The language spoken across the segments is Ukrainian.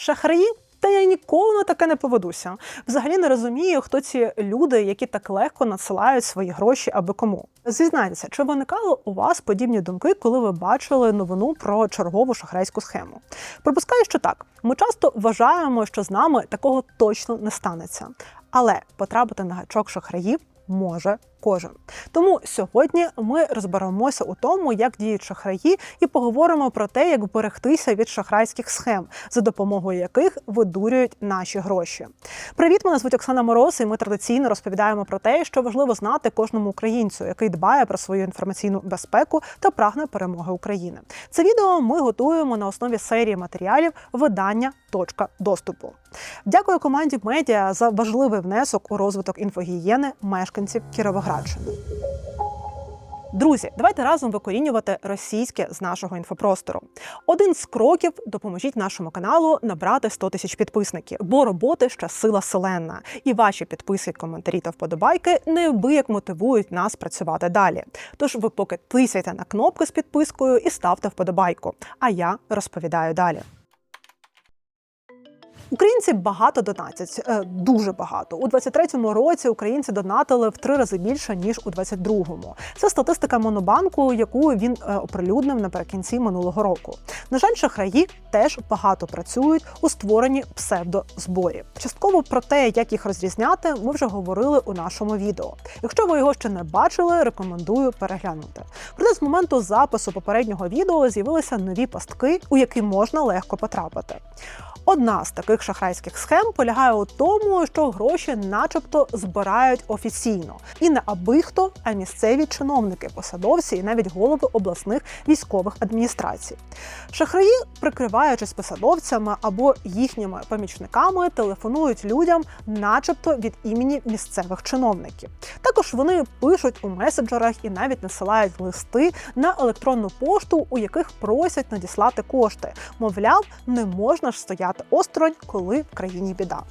Шахраї? Та я ніколи на таке не поведуся. Взагалі не розумію, хто ці люди, які так легко надсилають свої гроші аби кому. Зізнайтеся, чи виникали у вас подібні думки, коли ви бачили новину про чергову шахрайську схему? Припускаю, що так. Ми часто вважаємо, що з нами такого точно не станеться. Але потрапити на гачок шахраїв може кожен. Тому сьогодні ми розберемося у тому, як діють шахраї, і поговоримо про те, як вберегтися від шахрайських схем, за допомогою яких видурюють наші гроші. Привіт, мене звуть Оксана Мороз, і ми традиційно розповідаємо про те, що важливо знати кожному українцю, який дбає про свою інформаційну безпеку та прагне перемоги України. Це відео ми готуємо на основі серії матеріалів видання Точка доступу. Дякую команді медіа за важливий внесок у розвиток інфогієни мешканців Кіровоградщини. Друзі, давайте разом викорінювати російське з нашого інфопростору. Один з кроків допоможіть нашому каналу набрати 100 тисяч підписників, бо роботи ще сила селенна. І ваші підписки, коментарі та вподобайки неабияк мотивують нас працювати далі. Тож ви поки тисяйте на кнопки з підпискою і ставте вподобайку. А я розповідаю далі. Українці багато донатять, е, дуже багато. У 23-му році українці донатили в три рази більше ніж у 22-му. Це статистика Монобанку, яку він е, оприлюднив наприкінці минулого року. На жаль, шахраї теж багато працюють у створенні псевдозборів. Частково про те, як їх розрізняти, ми вже говорили у нашому відео. Якщо ви його ще не бачили, рекомендую переглянути. Проте з моменту запису попереднього відео з'явилися нові пастки, у які можна легко потрапити. Одна з таких шахрайських схем полягає у тому, що гроші, начебто, збирають офіційно, і не аби хто, а місцеві чиновники, посадовці і навіть голови обласних військових адміністрацій. Шахраї, прикриваючись посадовцями або їхніми помічниками, телефонують людям, начебто від імені місцевих чиновників. Також вони пишуть у меседжерах і навіть насилають листи на електронну пошту, у яких просять надіслати кошти. Мовляв, не можна ж стояти осторонь, коли в країні біда.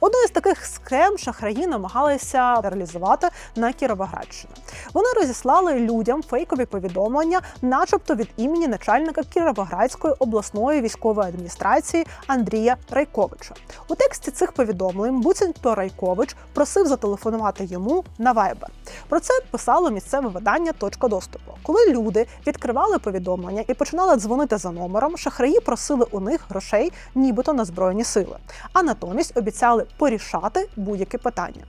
Одну із таких схем шахраї намагалися реалізувати на Кіровоградщині. Вони розіслали людям фейкові повідомлення, начебто від імені начальника Кіровоградської обласної військової адміністрації Андрія Райковича. У тексті цих повідомлень буцімто Райкович просив зателефонувати йому на Viber. Про це писало місцеве видання Точка доступу. Коли люди відкривали повідомлення і починали дзвонити за номером, шахраї просили у них грошей, нібито на збройні сили, а натомість обіцяли порішати будь-які питання.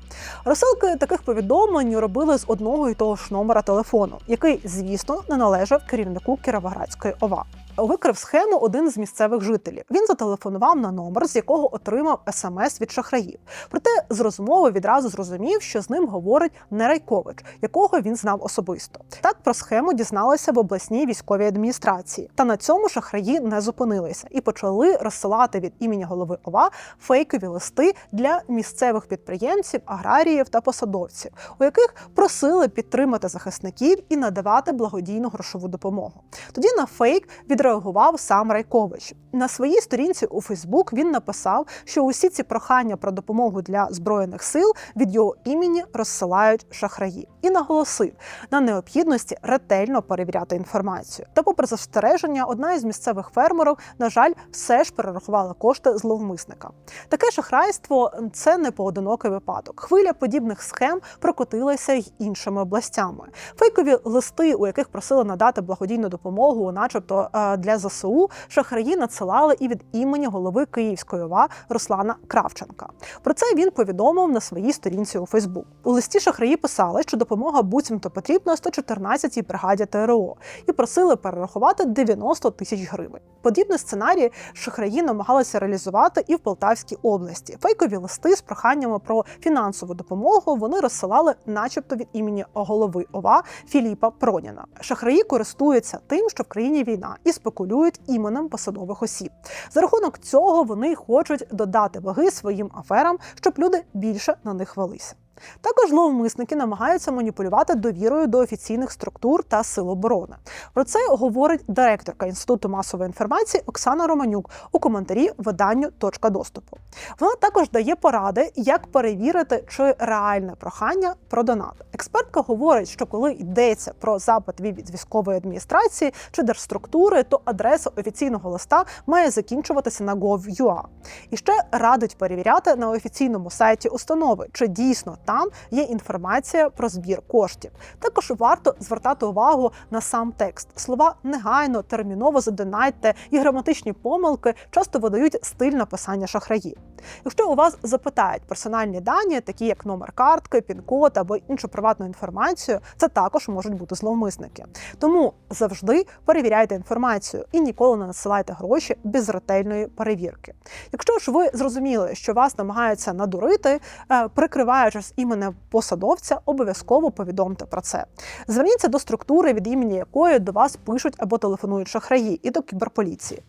Розсилки таких повідомлень робили з одного і того ж номера телефону, який, звісно, не належав керівнику Кіровоградської ОВА. Викрив схему один з місцевих жителів. Він зателефонував на номер, з якого отримав смс від шахраїв. Проте з розмови відразу зрозумів, що з ним говорить не Райкович, якого він знав особисто. Так про схему дізналися в обласній військовій адміністрації. Та на цьому шахраї не зупинилися і почали розсилати від імені голови ОВА фейкові листи для місцевих підприємців, аграріїв та посадовців, у яких просили підтримати захисників і надавати благодійну грошову допомогу. Тоді на фейк відреагував сам Райкович. На своїй сторінці у Фейсбук він написав, що усі ці прохання про допомогу для збройних сил від його імені розсилають шахраї, і наголосив на необхідності ретельно перевіряти інформацію. Та, попри застереження, одна із місцевих фермерів, на жаль, все ж перерахувала кошти зловмисника. Таке шахрайство це не поодинокий випадок. Хвиля подібних схем прокотилася й іншими областями. Фейкові листи, у яких просили надати благодійну допомогу, начебто е, для ЗСУ, шахраї надсилали і від імені голови Київської ОВА Руслана Кравченка. Про це він повідомив на своїй сторінці у Фейсбук. У листі шахраї писали, що допомога буцімто потрібна 114-й бригаді ТРО і просили перерахувати 90 тисяч гривень. Подібний сценарій шахраї намагалися реалізувати і в Полтавській області. Фейкові листи з проханнями про фінансову допомогу вони розсилали, начебто, від імені голови ОВА Філіпа Проніна. Шахраї користуються тим, що в країні війна, і спекулюють іменем посадових осіб. За рахунок цього вони хочуть додати ваги своїм аферам, щоб люди більше на них велися. Також зловмисники намагаються маніпулювати довірою до офіційних структур та сил оборони. Про це говорить директорка інституту масової інформації Оксана Романюк у коментарі виданню Точка доступу. Вона також дає поради, як перевірити, чи реальне прохання про донат. Експертка говорить, що коли йдеться про запит від військової адміністрації чи держструктури, то адреса офіційного листа має закінчуватися на gov.ua. І ще радить перевіряти на офіційному сайті установи, чи дійсно там є інформація про збір коштів. Також варто звертати увагу на сам текст. Слова негайно, терміново задонайте і граматичні помилки часто видають стиль написання шахраї. Якщо у вас запитають персональні дані, такі як номер картки, пін-код або іншу приватну інформацію, це також можуть бути зловмисники. Тому завжди перевіряйте інформацію і ніколи не насилайте гроші без ретельної перевірки. Якщо ж ви зрозуміли, що вас намагаються надурити, е, прикриваючись іменем посадовця, обов'язково повідомте про це. Зверніться до структури, від імені якої до вас пишуть або телефонують шахраї, і до кіберполіції.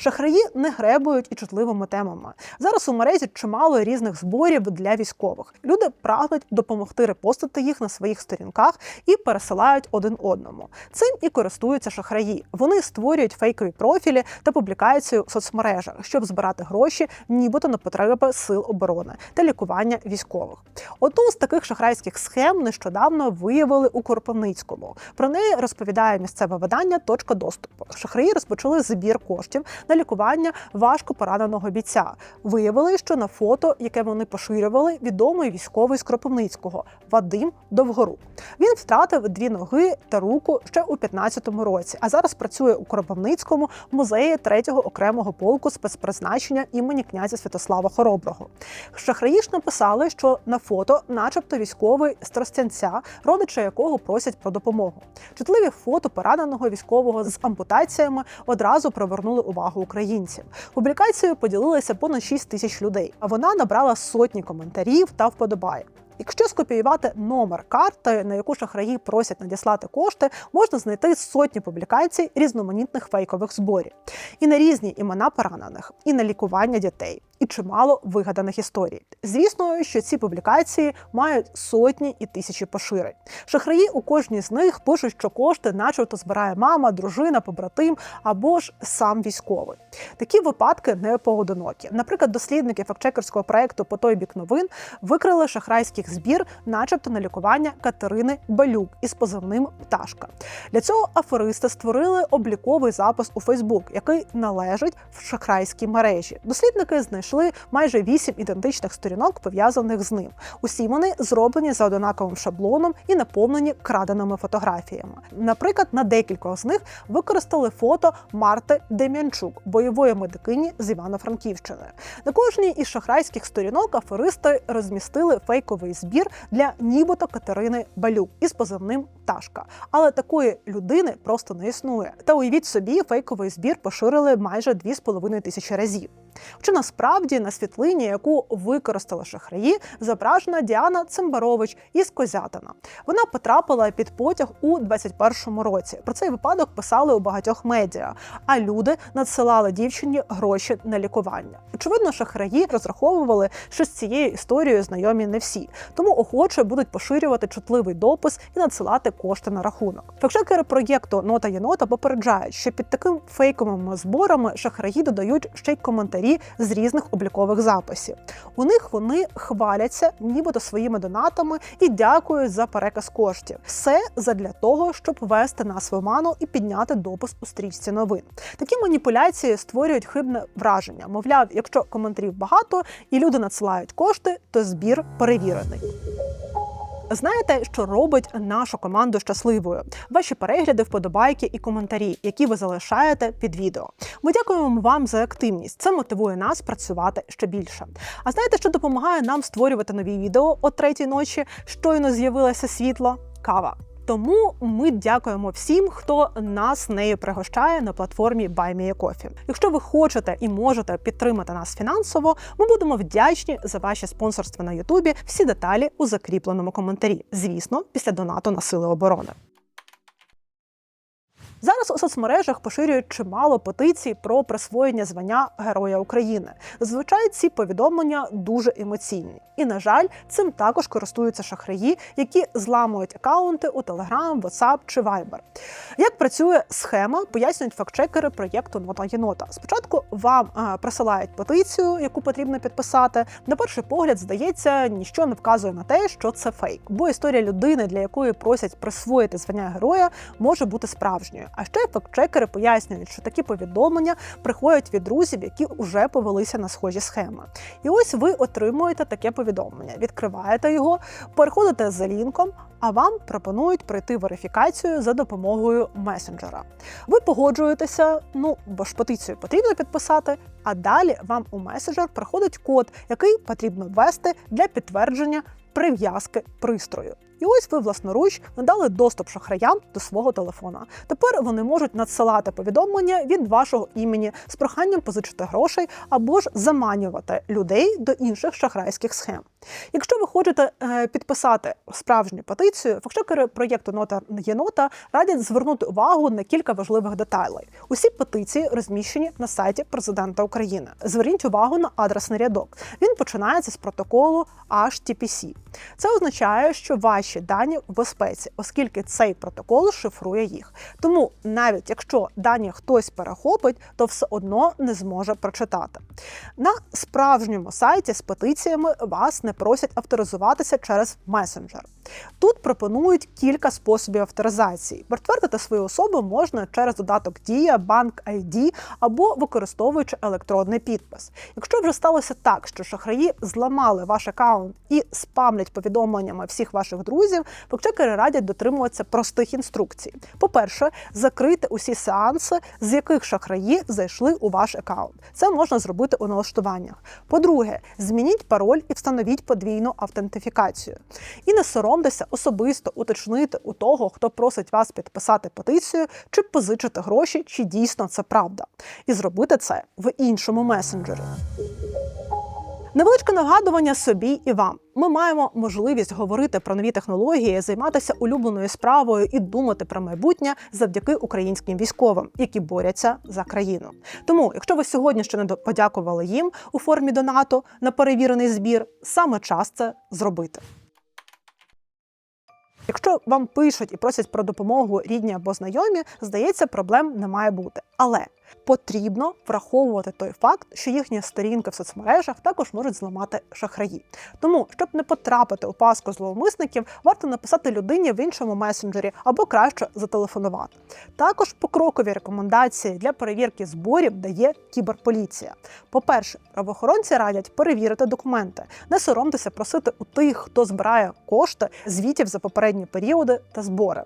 Шахраї не гребують і чутливими темами. Зараз у мережі чимало різних зборів для військових. Люди прагнуть допомогти репостити їх на своїх сторінках і пересилають один одному. Цим і користуються шахраї. Вони створюють фейкові профілі та публікацію в соцмережах, щоб збирати гроші, нібито на потреби сил оборони та лікування військових. Одну з таких шахрайських схем нещодавно виявили у Кропивницькому. Про неї розповідає місцеве видання Точка доступу. Шахраї розпочали збір коштів на лікування важко пораненого бійця. Виявили, що на фото, яке вони поширювали, відомий військовий з Кропивницького Вадим Довгорук. Він втратив дві ноги та руку ще у 15-му році, а зараз працює у Кропивницькому музеї 3-го окремого полку спецпризначення імені князя Святослава Хороброго. Шахраї ж написали, що на фото, начебто, військовий з Тростянця, родича якого просять про допомогу. Чутливі фото пораненого військового з ампутаціями одразу привернули увагу українців. Публікацією поділилися понад 6 тисяч людей, а вона набрала сотні коментарів та вподобає. Якщо скопіювати номер карти, на яку шахраї просять надіслати кошти, можна знайти сотні публікацій різноманітних фейкових зборів і на різні імена поранених, і на лікування дітей, і чимало вигаданих історій. Звісно, що ці публікації мають сотні і тисячі поширень. Шахраї у кожній з них пишуть, що кошти, начебто, збирає мама, дружина, побратим або ж сам військовий. Такі випадки не поодинокі. Наприклад, дослідники фактчекерського проекту по той бік новин викрили шахрайських збір, начебто на лікування Катерини Балюк із позивним Пташка. Для цього аферисти створили обліковий запис у Фейсбук, який належить в шахрайській мережі. Дослідники знайшли майже вісім ідентичних сторінок, пов'язаних з ним. Усі вони зроблені за однаковим шаблоном і наповнені краденими фотографіями. Наприклад, на декількох з них використали фото Марти Дем'янчук, бойової медикині з Івано-Франківщини. На кожній із шахрайських сторінок аферисти розмістили фейковий збір для нібито Катерини Балюк із позивним Ташка. Але такої людини просто не існує. Та уявіть собі, фейковий збір поширили майже 2,5 тисячі разів. Хоча насправді на світлині, яку використали шахраї, зображена Діана Цимбарович із Козятина. Вона потрапила під потяг у 21-му році. Про цей випадок писали у багатьох медіа, а люди надсилали дівчині гроші на лікування. Очевидно, шахраї розраховували, що з цією історією знайомі не всі, тому охоче будуть поширювати чутливий допис і надсилати кошти на рахунок. Фактчекери проєкту Нота Єнота попереджають, що під таким фейковими зборами шахраї додають ще й коментарі з різних облікових записів. У них вони хваляться, нібито своїми донатами і дякують за переказ коштів. Все задля того, щоб ввести нас в оману і підняти допис у стрічці новин. Такі маніпуляції створюють хибне враження. Мовляв, якщо коментарів багато і люди надсилають кошти, то збір перевірений. Знаєте, що робить нашу команду щасливою? Ваші перегляди, вподобайки і коментарі, які ви залишаєте під відео. Ми дякуємо вам за активність. Це мотивує нас працювати ще більше. А знаєте, що допомагає нам створювати нові відео о третій ночі? Щойно з'явилося світло? Кава. Тому ми дякуємо всім, хто нас нею пригощає на платформі BuyMeACoffee. Якщо ви хочете і можете підтримати нас фінансово, ми будемо вдячні за ваші спонсорства на Ютубі. Всі деталі у закріпленому коментарі. Звісно, після донату на сили оборони. Зараз у соцмережах поширюють чимало петицій про присвоєння звання Героя України. Зазвичай ці повідомлення дуже емоційні, і на жаль, цим також користуються шахраї, які зламують акаунти у Telegram, WhatsApp чи Viber. Як працює схема, пояснюють фактчекери проєкту Нота Єнота. Спочатку вам е, присилають петицію, яку потрібно підписати. На перший погляд, здається, ніщо не вказує на те, що це фейк, бо історія людини, для якої просять присвоїти звання героя, може бути справжньою. А ще фактчекери пояснюють, що такі повідомлення приходять від друзів, які вже повелися на схожі схеми. І ось ви отримуєте таке повідомлення, відкриваєте його, переходите за лінком, а вам пропонують пройти верифікацію за допомогою месенджера. Ви погоджуєтеся, ну бо ж петицію потрібно підписати. А далі вам у месенджер приходить код, який потрібно ввести для підтвердження прив'язки пристрою. І ось ви власноруч надали доступ шахраям до свого телефона. Тепер вони можуть надсилати повідомлення від вашого імені з проханням позичити грошей або ж заманювати людей до інших шахрайських схем. Якщо ви хочете е, підписати справжню петицію, фактчекери проєкту Нота Єнота радять звернути увагу на кілька важливих деталей. Усі петиції розміщені на сайті президента України. Зверніть увагу на адресний рядок. Він починається з протоколу HTTPC. Це означає, що ваші дані в безпеці, оскільки цей протокол шифрує їх. Тому навіть якщо дані хтось перехопить, то все одно не зможе прочитати. На справжньому сайті з петиціями вас не просять авторизуватися через месенджер. Тут пропонують кілька способів авторизації. Підтвердити свою особу можна через додаток Дія, банк ID або використовуючи електронний підпис. Якщо вже сталося так, що шахраї зламали ваш аккаунт і спамлять повідомленнями всіх ваших друзів, фактчекери радять дотримуватися простих інструкцій. По-перше, закрити усі сеанси, з яких шахраї зайшли у ваш аккаунт. Це можна зробити у налаштуваннях. По-друге, змініть пароль і встановіть подвійну автентифікацію. І не соромтеся особисто уточнити у того, хто просить вас підписати петицію, чи позичити гроші, чи дійсно це правда. І зробити це в іншому месенджері. Невеличке нагадування собі і вам. Ми маємо можливість говорити про нові технології, займатися улюбленою справою і думати про майбутнє завдяки українським військовим, які борються за країну. Тому, якщо ви сьогодні ще не подякували їм у формі донату на перевірений збір, саме час це зробити. Якщо вам пишуть і просять про допомогу рідні або знайомі, здається, проблем не має бути. Але потрібно враховувати той факт, що їхні сторінки в соцмережах також можуть зламати шахраї. Тому, щоб не потрапити у паску зловмисників, варто написати людині в іншому месенджері або краще зателефонувати. Також покрокові рекомендації для перевірки зборів дає кіберполіція. По-перше, правоохоронці радять перевірити документи, не соромтеся просити у тих, хто збирає кошти, звітів за попередні періоди та збори.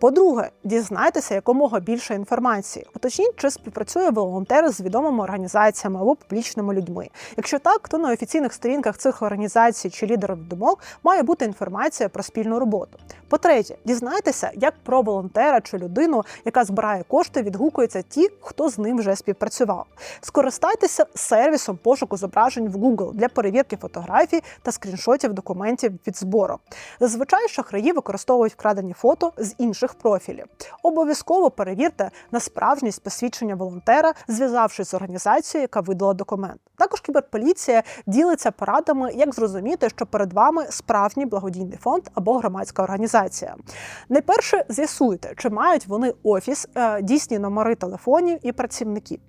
По-друге, дізнайтеся якомога більше інформації. Уточніть, чи співпрацює волонтер з відомими організаціями або публічними людьми. Якщо так, то на офіційних сторінках цих організацій чи лідерів думок має бути інформація про спільну роботу. По-третє, дізнайтеся, як про волонтера чи людину, яка збирає кошти, відгукуються ті, хто з ним вже співпрацював. Скористайтеся сервісом пошуку зображень в Google для перевірки фотографій та скріншотів документів від збору. Зазвичай шахраї використовують вкрадені фото з інших профілів. Обов'язково перевірте на справжність посвідчення волонтера, зв'язавшись з організацією, яка видала документ. Також кіберполіція ділиться порадами, як зрозуміти, що перед вами справжній благодійний фонд або громадська організація. Найперше з'ясуйте, чи мають вони офіс, е, дійсні номери телефонів і працівників.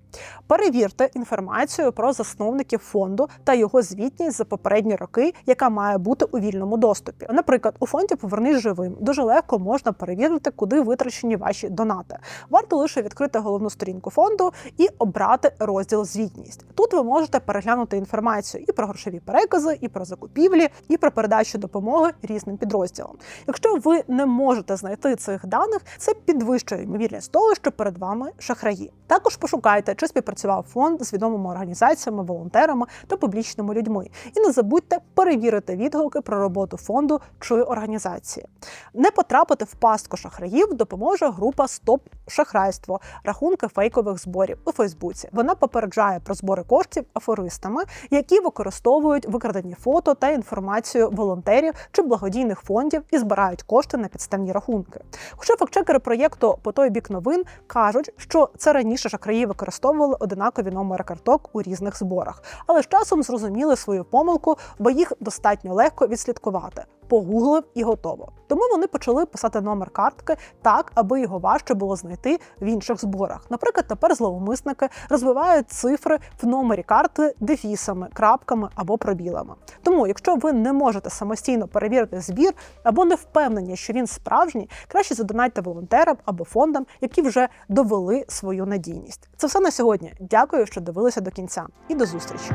Перевірте інформацію про засновників фонду та його звітність за попередні роки, яка має бути у вільному доступі. Наприклад, у фонді Повернись живим дуже легко можна перевірити, куди витрачені ваші донати. Варто лише відкрити головну сторінку фонду і обрати розділ звітність. Тут ви можете переглянути інформацію і про грошові перекази, і про закупівлі, і про передачу допомоги різним підрозділам. Якщо ви не можете знайти цих даних, це підвищує ймовірність того, що перед вами шахраї. Також пошукайте, чи співпрацював фонд з відомими організаціями, волонтерами та публічними людьми. І не забудьте перевірити відгуки про роботу фонду чи організації. Не потрапити в пастку шахраїв допоможе група Стоп шахрайство, рахунки фейкових зборів у Фейсбуці. Вона попереджає про збори коштів афористами, які використовують викрадені фото та інформацію волонтерів чи благодійних фондів і збирають кошти на підставні рахунки. Хоча фактчекери проєкту по той бік новин кажуть, що це раніше шахраї використовували одинакові номери карток у різних зборах, але з часом зрозуміли свою помилку, бо їх достатньо легко відслідкувати. Погуглив і готово. Тому вони почали писати номер картки так, аби його важче було знайти в інших зборах. Наприклад, тепер зловмисники розвивають цифри в номері карти дефісами, крапками або пробілами. Тому, якщо ви не можете самостійно перевірити збір або не впевнені, що він справжній, краще задонайте волонтерам або фондам, які вже довели свою надійність. Це все на сьогодні. Дякую, що дивилися до кінця, і до зустрічі.